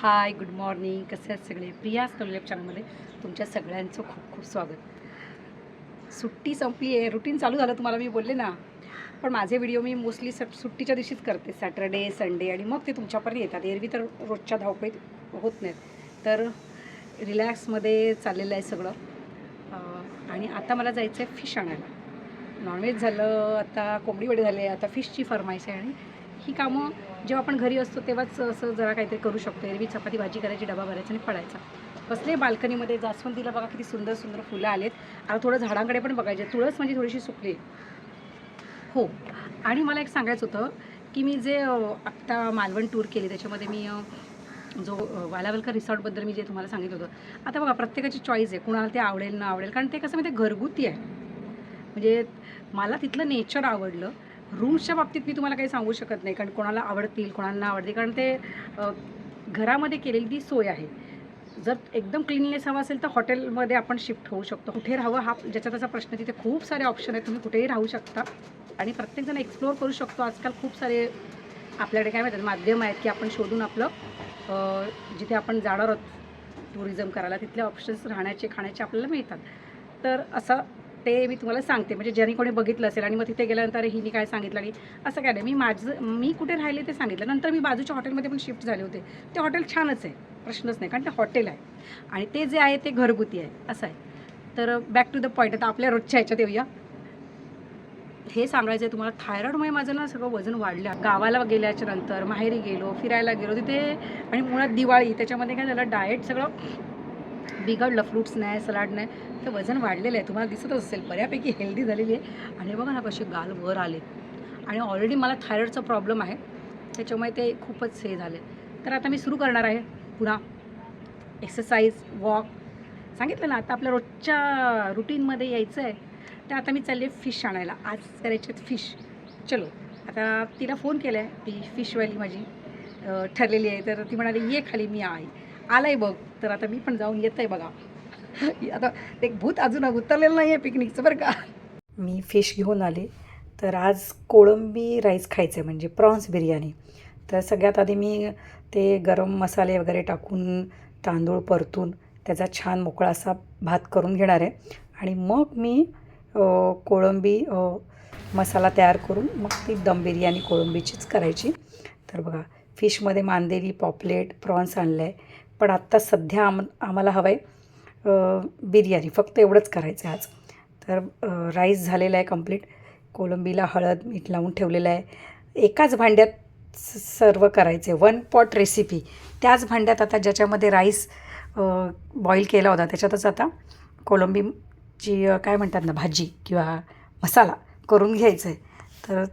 Hi good morning. कसे आहेत सगळे? प्रिया स्टोलेप चॅनलमध्ये तुमच्या सगळ्यांचं खूप खूप स्वागत. सुट्टी संपली आहे. रुटीन चालू झालं तुम्हाला मी बोलले ना. पण माझे व्हिडिओ मी मोस्टली सट सुट्टीच्या दिवशीच करते. सॅटरडे संडे आणि मग ते तुमच्यापर्यंत येतात. एरवी तर रोजच्या धावपळीत होत नाहीत. तर रिलॅक्समध्ये चाललेलं आहे सगळं. आणि आता मला जायचं आहे फिश आणायला. नॉनव्हेज झालं आता कोंबडी वडे झाले आता फिशची फरमाईश आहे आणि ही कामं जेव्हा आपण घरी असतो तेव्हाच असं जरा काहीतरी करू शकतो. एरवी चपाती भाजी करायची डबा भरायचा आणि पडायचा बसले बाल्कनीमध्ये जास्वंदीला बघा किती सुंदर सुंदर फुलं आलेत. आता थोडं झाडांकडे पण बघायचे. तुळस म्हणजे थोडीशी सुकली. हो. आणि मला एक सांगायचं होतं की मी जे आत्ता मालवण टूर केली त्याच्यामध्ये मी जो वालावलकर रिसॉर्टबद्दल मी जे तुम्हाला सांगितलं होतं. आता बघा प्रत्येकाची चॉईस आहे. कुणाला ते आवडेल ना आवडेल. कारण ते कसं म्हणजे घरगुती आहे. म्हणजे मला तिथलं नेचर आवडलं. रूम्सच्या बाबतीत मी तुम्हाला काही सांगू शकत नाही कारण कोणाला आवडतील कोणाला आवडतील. कारण ते घरामध्ये केलेली ती सोय आहे. जर एकदम क्लिननेस हवा असेल तर हॉटेलमध्ये आपण शिफ्ट होऊ शकतो. कुठे राहावं हा ज्याचा त्याचा प्रश्न तिथे खूप सारे ऑप्शन आहेत. तुम्ही कुठेही राहू शकता. आणि प्रत्येकजण एक्सप्लोअर करू शकतो. आजकाल खूप सारे आपल्याकडे काय म्हणतात माध्यम आहेत की आपण शोधून आपलं जिथे आपण जाणार आहोत टुरिझम करायला तिथले ऑप्शन्स राहण्याचे खाण्याचे आपल्याला मिळतात. तर असं ते मी तुम्हाला सांगते. म्हणजे ज्यांनी कोणी बघितलं असेल आणि मग तिथे गेल्यानंतर हिने काय सांगितलं आणि असं काय नाही. मी माझं मी कुठे राहिले ते सांगितलं. नंतर मी बाजूच्या हॉटेलमध्ये पण शिफ्ट झाले होते. ते हॉटेल छानच आहे. प्रश्नच नाही. कारण ते हॉटेल आहे. आणि ते जे आहे ते घरगुती आहे. असं आहे. तर बॅक टू द पॉईंट आता आपल्या रोजच्या ह्याच्यात येऊया. हे सांगायचं आहे तुम्हाला थायरॉइडमुळे माझं ना सगळं वजन वाढलं. गावाला गेल्याच्यानंतर माहेरी गेलो फिरायला गेलो तिथे आणि मुळात दिवाळी त्याच्यामध्ये काय झालं डाएट सगळं बिघडलं फ्रूट्स नाही सलाड नाही तर वजन वाढलेलं आहे. तुम्हाला दिसतच असेल बऱ्यापैकी हेल्दी झालेली आहे. आणि बघा ना कसे गाल वर आले. आणि ऑलरेडी मला थायरॉइडचा प्रॉब्लेम आहे. त्याच्यामुळे ते खूपच हे झाले. तर आता मी सुरू करणार आहे पुन्हा. एक्सरसाइज वॉक सांगितलं ना आता आपल्या रोजच्या रुटीनमध्ये यायचं आहे. तर आता मी चालले फिश आणायला. आज करायचे फिश चलो आता तिला फोन केला आहे ती फिशवाली माझी ठरलेली आहे. तर ती म्हणाली ये खाली मी आहे आलाय बघ. तर आता मी पण जाऊन येत आहे बघा. आता एक भूत अजून उतरलेलं नाही आहे पिकनिकचं बरं का. मी फिश घेऊन आले. तर आज कोळंबी राईस खायचं आहे म्हणजे प्रॉन्स बिर्याणी. तर सगळ्यात आधी मी ते गरम मसाले वगैरे टाकून तांदूळ परतून त्याचा छान मोकळा असा भात करून घेणार आहे. आणि मग मी कोळंबी मसाला तयार करून मग ती दम बिर्याणी कोळंबीचीच करायची. तर बघा फिशमध्ये मांदेली पॉपलेट प्रॉन्स आणलं आहे पण आत्ता सध्या आम आम्हाला हवं आहे बिर्याणी. फक्त एवढंच करायचं आहे आज. तर राईस झालेला आहे कंप्लीट. कोलंबीला हळद मीठ लावून ठेवलेलं आहे. एकाच भांड्यात स- सर्व करायचे वन पॉट रेसिपी. त्याच भांड्यात आता ज्याच्यामध्ये राईस बॉईल केला होता त्याच्यातच आता कोलंबीची काय म्हणतात ना भाजी किंवा मसाला करून घ्यायचं आहे तर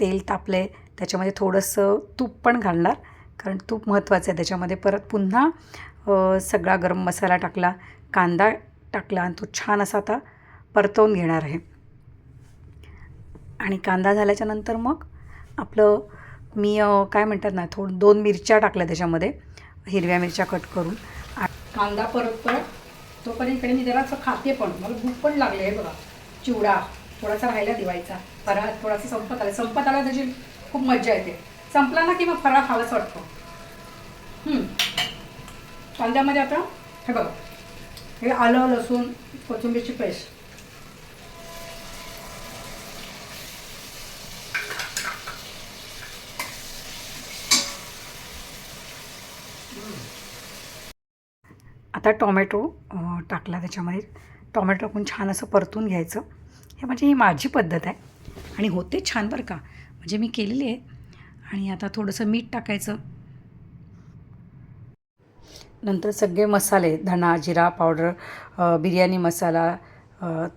तेल तापले त्याच्यामध्ये थोडंसं तूप पण घालणार. कारण तूप महत्त्वाचं आहे. त्याच्यामध्ये परत पुन्हा सगळा गरम मसाला टाकला कांदा टाकला आणि तो छान असा आता परतवून घेणार आहे. आणि कांदा झाल्याच्यानंतर मग आपलं मी काय म्हणतात ना थोडं दोन मिरच्या टाकल्या त्याच्यामध्ये हिरव्या मिरच्या कट करून. आ- कांदा परत परत तोपर्यंत इकडे मी जरासं खाते पण मला भूक पण लागली आहे बघा. चिवडा थोडासा राहिला दिवायचा परत थोडासा संपत आला. संपत आला त्याची खूप मजा येते. संपला ना की मग फराळ खावाच वाटतो. कांद्यामध्ये आता हे बघा. हे आलं लसूण कोथिंबीरची पेस्ट. आता टॉमॅटो टाकला त्याच्यामध्ये. टॉमॅटो आपण छान असं परतून घ्यायचं. हे म्हणजे ही माझी पद्धत आहे. आणि होते छान बरं का. म्हणजे मी केलेली आहे. आणि आता थोडंसं मीठ टाकायचं. नंतर सगळे मसाले धणा जिरा पावडर बिर्याणी मसाला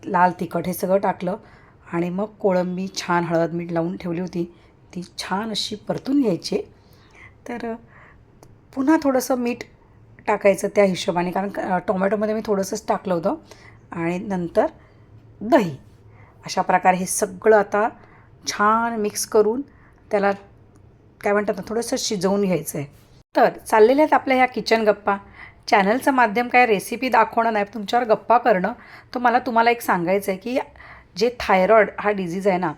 लाल तिखट हे सगळं टाकलं आणि मग कोळंबी छान हळद मीठ लावून ठेवली होती. ती छान अशी परतून घ्यायची. तर पुन्हा थोडंसं मीठ टाकायचं त्या हिशोबाने कारण टोमॅटोमध्ये मी थोडंसंच टाकलं होतं. आणि नंतर दही. अशा प्रकारे हे सगळं आता छान मिक्स करून त्याला काय म्हणतात ना थोडंसं शिजवून घ्यायचं आहे तर चाललेल्या आहेत आपल्या ह्या किचन गप्पा. चॅनलचं माध्यम काय रेसिपी दाखवणं नाही तुमच्यावर गप्पा करणं. तर मला तुम्हाला एक सांगायचं आहे की जे थायरॉईड हा डिझीज आहे ना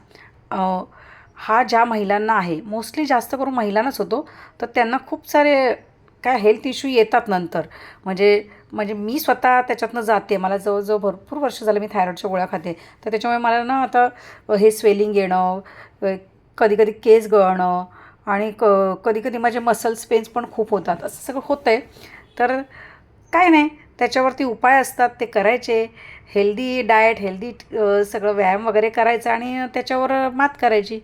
हा ज्या महिलांना आहे मोस्टली जास्त करून महिलांनाच होतो. तर त्यांना खूप सारे काय हेल्थ इश्यू येतात नंतर. म्हणजे म्हणजे मी स्वतः त्याच्यातनं जाते. मला जवळजवळ भरपूर वर्ष झालं मी थायरॉईडच्या गोळ्या खाते. तर त्याच्यामुळे मला ना आता हे स्वेलिंग येणं कधी कधी केस गळणं आणि क कधी कधी माझे मसल्स पेन्स पण खूप होतात. असं सगळं होतं आहे तर काय नाही त्याच्यावरती उपाय असतात ते करायचे. हेल्दी डाएट हेल्दी सगळं व्यायाम वगैरे करायचं आणि त्याच्यावर मात करायची.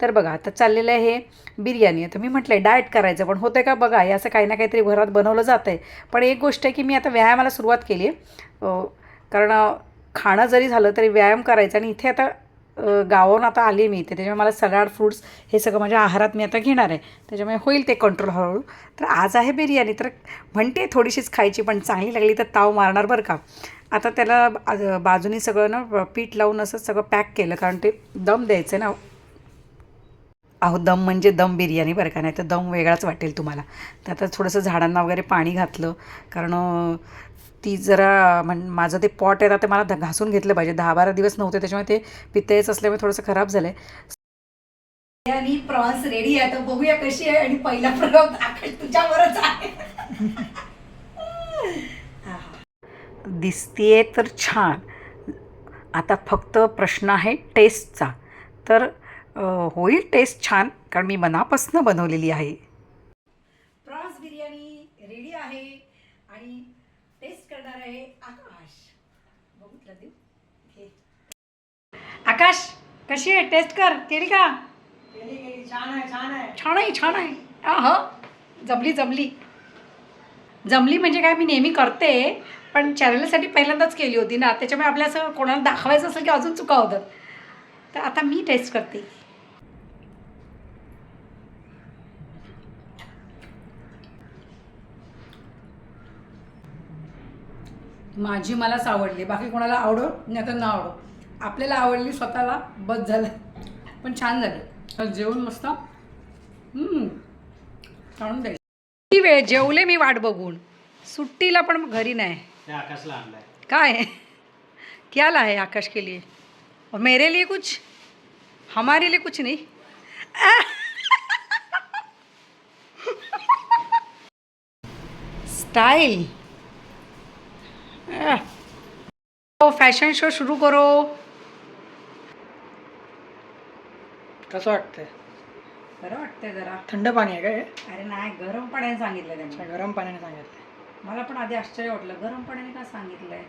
तर बघा आता चाललेलं आहे हे बिर्याणी. आता मी म्हटलं आहे डाएट करायचं. पण होतं आहे का बघा हे असं काही ना काहीतरी घरात बनवलं जातं आहे पण एक गोष्ट आहे की मी आता व्यायामाला सुरुवात केली आहे कारण खाणं जरी झालं तरी व्यायाम करायचं आणि इथे आता गावावरून आता आली मी इथे त्याच्यामुळे मला सलाड फ्रूट्स हे सगळं माझ्या आहारात मी आता घेणार आहे. त्याच्यामुळे होईल ते कंट्रोल हळूहळू. तर आज आहे बिर्याणी तर म्हणते थोडीशीच खायची पण चांगली लागली तर ताव मारणार बरं का. आता त्याला बाजूनी सगळं ना पीठ लावून असं सगळं पॅक केलं कारण ते दम द्यायचं आहे ना. अहो दम म्हणजे दम बिर्याणी बरं का नाही तर दम वेगळाच वाटेल तुम्हाला. तर आता थोडंसं झाडांना वगैरे पाणी घातलं कारण ती जरा म्हण माझं ते पॉट आहे ते मला ध- घासून घेतलं पाहिजे. दहा बारा दिवस नव्हते त्याच्यामुळे ते पित्तेच असल्यामुळे थोडंसं खराब झालं आहे आणि प्रॉन्स रेडी आहे. तर बघूया कशी आहे आणि पहिला प्रयोग आकाश तुझ्यावरच आहे. दिसतीये तर छान. आता फक्त प्रश्न आहे टेस्टचा. तर होईल टेस्ट छान कारण मी मनापासून बनवलेली आहे प्रॉन्स बिर्याणी रेडी आहे आणि टेस्ट करणार आहे आकाश बघितलं घे. आकाश कशी आहे? टेस्ट कर. केली का? छान आहे छान आहे. छान आहे छान आहे. जमली जमली. जमली म्हणजे काय? मी नेहमी करते पण चॅनलसाठी पहिल्यांदाच केली होती ना. त्याच्यामुळे आपल्या असं कोणाला दाखवायचं असेल की अजून चुका होतात. तर आता मी टेस्ट करते. माझी मलाच आवडली बाकी कोणाला आवडो नाही तर न आवडो. आपल्याला आवडली स्वतःला बस झालं. पण छान झालं. तर जेवण मस्त. हम्म. काढून द्यायचं. किती वेळ जेवले मी वाट बघून? सुट्टीला पण घरी नाही. ते आकाशला आणलाय. काय? क्या ला है आकाश के लिए? और मेरे लिए कुछ? हमारे लिए कुछ नहीं. स्टाइल फॅशन शो शुरू करो. कसं वाटतंय? बरं वाटतंय जरा. थंड पाणी आहे काय अरे नाही गरम पाण्याने सांगितलं त्यांनी. गरम पाण्याने सांगितलं मला पण आधी आश्चर्य वाटलं गरम पाण्याने का सांगितलंय?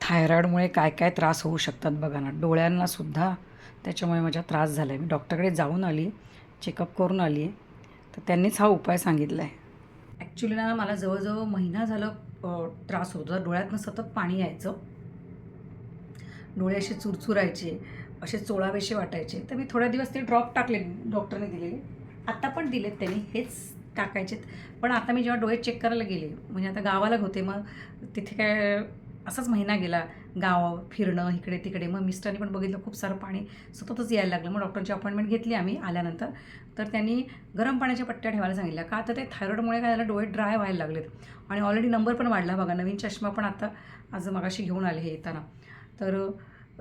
थायरॉईडमुळे काय काय त्रास होऊ शकतात बघा ना. डोळ्यांना सुद्धा त्याच्यामुळे माझ्या त्रास झाला आहे मी डॉक्टरकडे जाऊन आली चेकअप करून आली. आहे तर त्यांनीच हा उपाय सांगितला आहे ॲक्च्युली ना मला जवळजवळ महिना झालं त्रास होत होता. डोळ्यातनं सतत पाणी यायचं. डोळे असे चुरचुरायचे असे चोळावेसे वाटायचे. तर मी थोड्या दिवस ते ड्रॉप टाकले डॉक्टरने दिलेले. आत्ता पण दिलेत त्यांनी. हेच टाकायचेत. पण आता मी जेव्हा डोळे चेक करायला गेले म्हणजे आता गावाला होते मग तिथे काय असाच महिना गेला. गाव फिरणं इकडे तिकडे. मग मिस्टरांनी पण बघितलं खूप सारं पाणी सततच यायला लागलं. मग डॉक्टरची अपॉइंटमेंट घेतली आम्ही आल्यानंतर. तर त्यांनी गरम पाण्याच्या पट्ट्या ठेवायला सांगितल्या. का? तर ते थायरॉईडमुळे काय झालं? डोळे ड्राय व्हायला लागलेत. आणि ऑलरेडी नंबर पण वाढला बघा. नवीन चष्मा पण आता आज मगाशी घेऊन आले हे येताना. तर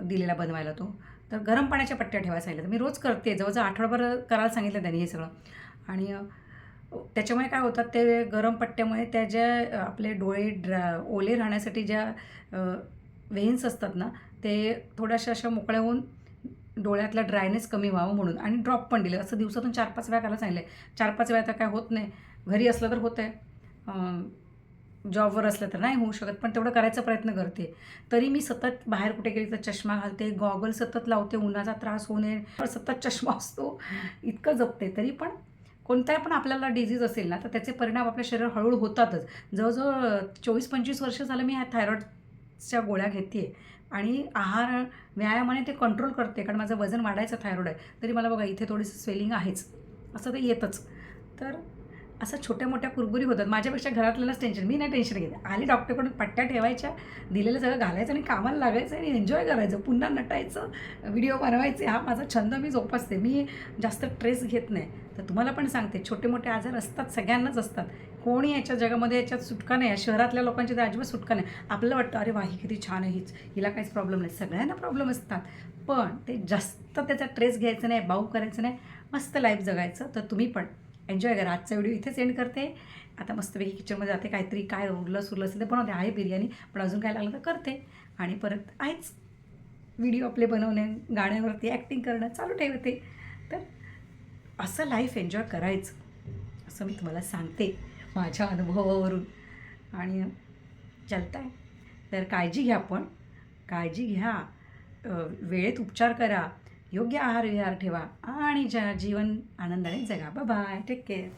दिलेला बनवायला तो. तर गरम पाण्याच्या पट्ट्या ठेवायला सांगितलं तर मी रोज करते. जवळजवळ आठवडाभर करायला सांगितलं त्यांनी हे सगळं. आणि त्याच्यामुळे काय होतात ते गरम पट्ट्यामुळे त्या ज्या आपले डोळे ड्रा ओले राहण्यासाठी ज्या व्हेन्स असतात ना ते थोड्याशा अशा मोकळ्या होऊन डोळ्यातला ड्रायनेस कमी व्हावं म्हणून. आणि ड्रॉप पण दिले. असं दिवसातून चार पाच वेळा करायला सांगितलं चार पाच वेळा तर काय होत नाही. घरी असलं तर होतं आहे जॉबवर असलं तर नाही होऊ शकत. पण तेवढं करायचा प्रयत्न करते. तरी मी सतत बाहेर कुठे गेली तर चष्मा घालते. गॉगल सतत लावते. उन्हाचा त्रास होऊ नये. सतत चष्मा असतो. इतकं जपते. तरी पण कोणताही पण आपल्याला डिझीज असेल ना तर त्याचे परिणाम आपल्या शरीरावर हळूहळू होतातच. जवळजवळ चोवीस पंचवीस वर्ष झालं मी ह्या थायरॉईडच्या गोळ्या घेते आणि आहार व्यायामाने ते कंट्रोल करते कारण माझं वजन वाढायचं थायरॉईड आहे. तरी मला बघा इथे थोडीसं स्वेलिंग आहेच. असं ते येतच. तर असं छोट्या मोठ्या कुरबुरी होतात. माझ्यापेक्षा घरातल्यालाच टेन्शन मी नाही टेन्शन घेते. आली डॉक्टरकडून पट्ट्या ठेवायच्या दिलेलं सगळं घालायचं आणि कामाला लागायचं आणि एन्जॉय करायचं. पुन्हा नटायचं व्हिडिओ बनवायचे. हा माझा छंद मी जोपासते. मी जास्त ट्रेस घेत नाही. तर तुम्हाला पण सांगते छोटे मोठे आजार असतात सगळ्यांनाच असतात. कोणी याच्या जगामध्ये याच्यात सुटका नाही शहरातल्या लोकांची तर अजिबात सुटका नाही. आपल्याला वाटतं अरे वा ही किती छान आहे हीच. हिला काहीच प्रॉब्लेम नाही. सगळ्यांना प्रॉब्लेम असतात. पण ते जास्त त्याचा ट्रेस घ्यायचं नाही भाऊ करायचं नाही. मस्त लाईफ जगायचं. तर तुम्ही पण एन्जॉय करा. आजचा व्हिडिओ इथेच एंड करते. आता मस्तपैकी किचनमध्ये जाते काहीतरी काय उरलं सुरलं असेल ते बनवते. आहे बिर्याणी पण अजून काय लागलं तर करते. आणि परत आहेच. व्हिडिओ आपले बनवणे गाण्यावरती ॲक्टिंग करणं चालू ठेवते. तर असं लाईफ एन्जॉय करायचं. असं मी तुम्हाला सांगते. माझ्या अनुभवावरून. आणि चालतं आहे तर काळजी घ्या पण. काळजी घ्या. वेळेत उपचार करा. योग्य आहार विहार ठेवा. आणि ज्या जीवन आनंदाने जगा. Bye take care